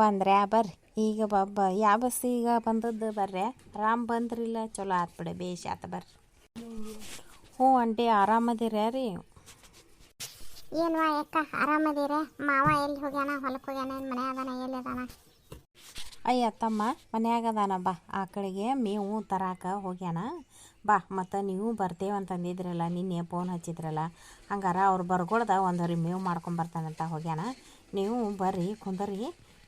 ಬಂದ್ರೆ ಬರ್ರಿ. ಈಗ ಬಬ್ಬ ಯಾವ ಬಸ್ ಈಗ ಬಂದದ್ದು ಬರ್ರಿ. ಆರಾಮ್ ಬಂದ್ರಿಲ್ಲ ಚಲೋ ಆತ್ ಬಿಡಿ ಬೇಷ್ ಆತ ಬರ್ರಿ. ಹ್ಞೂ ಆಂಟಿ ಆರಾಮದಿರ ರೀ? ಏನ್ವಾ ಯಾಕ ಆರಾಮದಿರ? ಮಾವ ಎಲ್ಲಿ ಹೋಗ್ಯಾನ? ಹೊಲಕ್ಕೆ ಹೋಗ್ಯಾನ? ಏನು ಮನೆ ಅದಾನ? ಎಲ್ಲಿ ಅದಾನ? ಅಯ್ಯ ತಮ್ಮ ಮನ್ಯಾಗ ಅದಾನ ಬಾ. ಆಕಳಿಗೆ ಮೇವು ತರಾಕ ಹೋಗ್ಯಾನ. ಬಾ ಮತ್ತು ನೀವು ಬರ್ತೇವಂತಂದಿದ್ರಲ್ಲ ನಿನ್ನೆ ಫೋನ್ ಹಚ್ಚಿದ್ರಲ್ಲ ಹಂಗಾರ ಅವ್ರು ಬರ್ಗೊಳ್ದ ಒಂದರಿ ಮೇವು ಮಾಡ್ಕೊಂಬರ್ತಾನಂತ ಹೋಗ್ಯಾನ. ನೀವು ಬರ್ರಿ ಕುಂದರಿ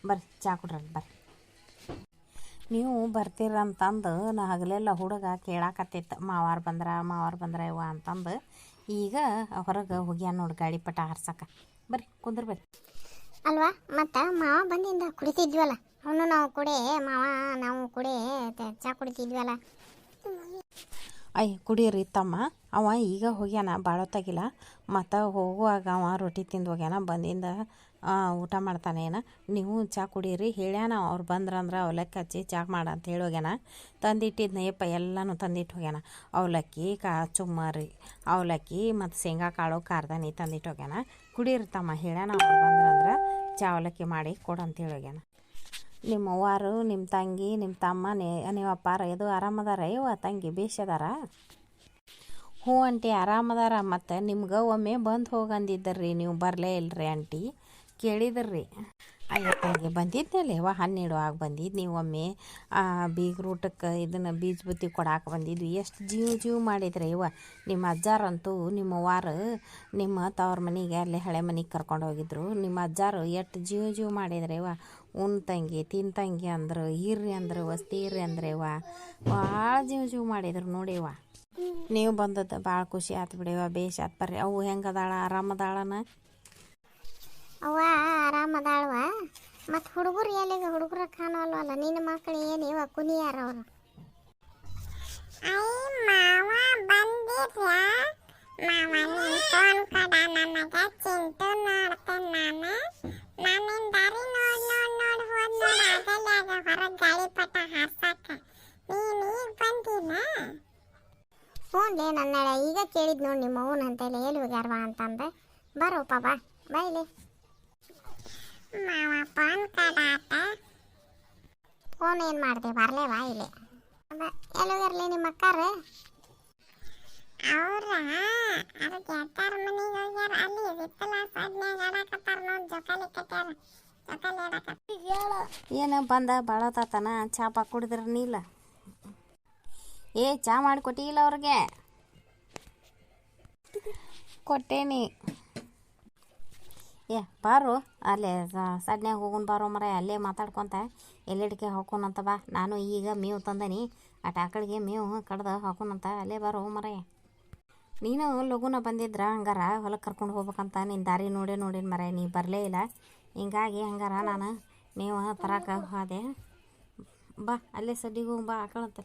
ಬರ್ರಿ ಚಾ ಕುಡ್ರಿ ಬರ್ರಿ. ನೀವು ಬರ್ತೀರಂತಂದು ನಾ ಹಗಲೆಲ್ಲ ಹುಡುಗ ಕೇಳಾಕತ್ತಿತ್ತು ಮಾವಾರ ಬಂದ್ರ ಮಾವಾರ ಬಂದ್ರ ಇವ ಅಂತಂದು. ಈಗ ಹೊರಗೆ ಹೋಗ್ಯಾನ ನೋಡಿ ಗಾಡಿ ಪಟ ಹಾರ್ಸಕ. ಬರ್ರಿ ಕುಂದ್ರ ಬರ್ರಿ. ಅಲ್ವಾ ಮತ್ತು ಮಾವ ಬಂದಿಂದ ಕುಡಿತಿದ್ವಲ್ಲ ಅವನು ನಾವು ಕುಡಿ ಮಾವ ನಾವು ಕುಡಿ ಚಾ ಕುಡಿತಿದ್ವಲ್ಲ. ಅಯ್ಯ ಕುಡೀರಿ ತಮ್ಮ. ಅವ ಈಗ ಹೋಗ್ಯಾನ ಭಾಳ ಹೊತ್ತಾಗಿಲ್ಲ ಮತ್ತು ಹೋಗುವಾಗ ಅವ ರೊಟ್ಟಿ ತಿಂದು ಹೋಗ್ಯಾನ, ಬಂದಿಂದ ಊಟ ಮಾಡ್ತಾನೆ ಏನ. ನೀವು ಚಾ ಕುಡೀರಿ, ಹೇಳ್ಯಾನ ಅವ್ರು ಬಂದ್ರಂದ್ರೆ ಅವಲಕ್ಕಿ ಹಚ್ಚಿ ಚಾ ಮಾಡ ಅಂತ ಹೇಳಿ ಹೋಗ್ಯಾನ. ತಂದಿಟ್ಟಿದ್ನ ಯಪ್ಪ ಎಲ್ಲನೂ ತಂದಿಟ್ಟು ಹೋಗ್ಯಾನ. ಅವಲಕ್ಕಿ, ಕಾ, ಚುಮ್ಮರಿ, ಅವಲಕ್ಕಿ ಮತ್ತು ಶೇಂಗಾ, ಕಾಳು ಕಾರ್ದಾನಿ ತಂದಿಟ್ಟು ಹೋಗ್ಯಾನ. ಕುಡೀರಿ ತಮ್ಮ, ಹೇಳ್ಯಾನ ಅವ್ರು ಬಂದ್ರಂದ್ರೆ ಚಾ ಅವಲಕ್ಕಿ ಮಾಡಿ ಕೊಡು ಅಂತ ಹೇಳಿ ಹೋಗ್ಯಾನ. ನಿಮ್ಮ ಅವ್ವಾರು, ನಿಮ್ಮ ತಂಗಿ, ನಿಮ್ಮ ತಮ್ಮ ನೀವು ಅಪ್ಪಾರ ಇದು ಆರಾಮದಾರ ಇವ ತಂಗಿ? ಬೇಷದಾರ ಹ್ಞೂ ಆಂಟಿ ಆರಾಮದಾರ. ಮತ್ತು ನಿಮ್ಗೆ ಒಮ್ಮೆ ಬಂದು ಹೋಗಂದಿದ್ದರ್ರಿ ನೀವು ಬರಲೇ ಇಲ್ರಿ ಆಂಟಿ. ಕೇಳಿದ್ರಿ. ಅಯ್ಯಪ್ಪಗೆ ಬಂದಿದ್ದಲ್ಲೇ ವಾ, ಹನ್ನೆರಡು ಆಗಿ ಬಂದಿದ್ದು ನೀವು ಒಮ್ಮೆ. ಬೀಗ್ರ ಊಟಕ್ಕೆ ಇದನ್ನು ಬೀಜ ಬುತ್ತಿ ಕೊಡಾಕೆ ಬಂದಿದ್ವಿ. ಎಷ್ಟು ಜೀವ ಜೀವ ಮಾಡಿದ್ರಿ ಇವ ನಿಮ್ಮ ಅಜ್ಜಾರಂತೂ ನಿಮ್ಮ ವಾರ ನಿಮ್ಮ ತವ್ರ ಮನೆಗೆ ಅಲ್ಲೇ ಹಳೆ ಮನೆಗೆ ಕರ್ಕೊಂಡು ಹೋಗಿದ್ರು. ನಿಮ್ಮ ಅಜ್ಜಾರು ಎಷ್ಟು ಜೀವ ಜೀವ ಮಾಡಿದ್ರಿ ಇವ ಉಣ್ ತಂಗಿ, ತಿನ್ ತಂಗಿ ಅಂದ್ರು, ಇರ್ರಿ ಅಂದ್ರು, ವಸ್ತಿ ಇರ್ರಿ ಅಂದ್ರೆ ಇವ ಭಾಳ ಜೀವ ಜೀವ ಮಾಡಿದ್ರು ನೋಡಿ ಇವ ನೀವು ಬಂದದ್ದು ಭಾಳ ಖುಷಿ ಆತು ಬಿಡಿ ಇವ ಬೇಷ್ ಆತ್. ಬರ್ರಿ ಅವು ಹೆಂಗದಾಳ ಆರಾಮದಾಳನ? ಅವ್ವ ಆರಾಮದಾಳ್ವ ಮತ್ತು ಹುಡುಗರು ಎಲ್ಲಿಗೆ? ಹುಡುಗರ ಕಾಣವಲ್ವಲ್ಲ. ನಿನ್ನ ಮಕ್ಕಳು ಏನು ಇವ? ಕುನಿಯಾರ ಅವರು ಮಾವ ಬಂದಿದ್ರ ಮಾವ ಫೋನ್ ಕೊಡ ನಮಗ ಚಿಂಟು ನೋಡ್ತೇನೆ ನಾನು ನಾನಿನ್ ದಾರಿ ನೋಡ್ ನೋಡ್ ನೋಡ್ ಹೋದ್ ನೋಡ ಅದಲ್ಲ ಅದ ಹೊರಗೆ ಗಾಳಿಪಟ ಹಾರ್ಸಾಕ ನೀನ್ ಈಗ ಬಂದಿನ ಹ್ಞೂ ನನ್ನ ಈಗ ಕೇಳಿದ್ ನೋಡಿ ನಿಮ್ಮ ಅವನ ಅಂತೇಳಿ ಎಲ್ಲಿ ಹೋಗ್ಯಾರವಾ ಅಂತಂದೆ. ಬರೋಪ್ಪ ಬಾ ಬೈಲಿ ಮಾವ ಫೋನ್ ಕಡಾತ ಫೋನ್ ಏನು ಮಾಡಿದೆ ಬರಲೇವಾ ಇಲ್ಲಿ. ಎಲ್ಲೋಗಿರ್ಲಿ ನಿಮ್ಮ ಅಕ್ಕಾರೆ? ಅವ್ರ ಅದು ಎತ್ತಾರ ಮನೆಗೆ ಹೋಗ್ಯಾರ. ಅಲ್ಲಿ ವಿತ್ತಲ ಸಾಧ್ನ್ಯಾಗ ಆಡಕತ್ತಾರ ನೋಡಿ ಜೋಕಾಲಿ ಕಟ್ಟ್ಯಾರ ಜೋಕಾಲಿ ಆಡಕತ್ತಾರ. ಏನು ಬಂದ ಬಾಳತ್ತಾತನ ಚಾಪ ಕುಡಿದ್ರ ನೀಲ್ಲ ಏ, ಚಾ ಮಾಡಿ ಕೊಟ್ಟಿಲ್ಲ ಅವ್ರಿಗೆ. ಕೊಟ್ಟೇನಿ. ಏ, ಬಾರು, ಅಲ್ಲೇ ಸಡ್ನ್ಯಾಗ ಹೋಗೋಣ ಬಾರೋ ಮರ, ಅಲ್ಲೇ ಮಾತಾಡ್ಕೊಂತ ಎಲ್ಲೆಡಿಕೆ ಹಾಕೋಣಂತ ಬಾ. ನಾನು ಈಗ ಮೇವು ತಂದನಿ. ಆ ಟಾಕಳಿಗೆ ಮೇವು ಕಡ್ದು ಹಾಕೋಣಂತ ಅಲ್ಲೇ ಬಾರೋ ಮರ. ನೀನು ಲಗುನ ಬಂದಿದ್ರ, ಹಂಗಾರ ಹೊಲಕ್ಕೆ ಕರ್ಕೊಂಡು ಹೋಗ್ಬೇಕಂತ ನಿನ್ನ ದಾರಿ ನೋಡೇ ನೋಡಿನ ಮರ. ನೀ ಬರಲೇ ಇಲ್ಲ. ಹಿಂಗಾಗಿ ಹಂಗಾರ ನಾನು ಮೇವು ತರಾಕ ಹೋದೆ. ಬಾ, ಅಲ್ಲೇ ಸಡ್ಡಿಗೆ ಹೋಗಿ ಬಾ ಆಕಳಂತ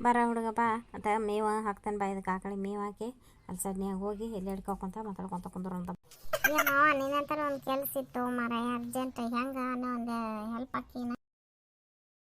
ಬರ ಹುಡುಗಪ್ಪ ಅಂತ ಮೇವ ಹಾಕ್ತಾನೆ ಬಾ ಇದಕ್ಕೆ ಆಕಳಿ ಮೇವು ಹಾಕಿ ಅಲ್ಲಿ ಸಡ್ನ್ಯಾಗ ಹೋಗಿ ಎಲ್ಲಿ ಹಿಡ್ಕೊಕೊಂತ ಮಾತಾಡ್ಕೊಂತ ಕುಂದ್ರಂತ ಅಂತ. ಮಾವ ನಿನ್ನಂತರ ಒಂದು ಕೆಲಸ ಇತ್ತು ಮರ ಅರ್ಜೆಂಟ್ ಹೆಂಗ ಅನ್ನೋ ಒಂದು ಹೆಲ್ಪ್ ಹಾಕಿನ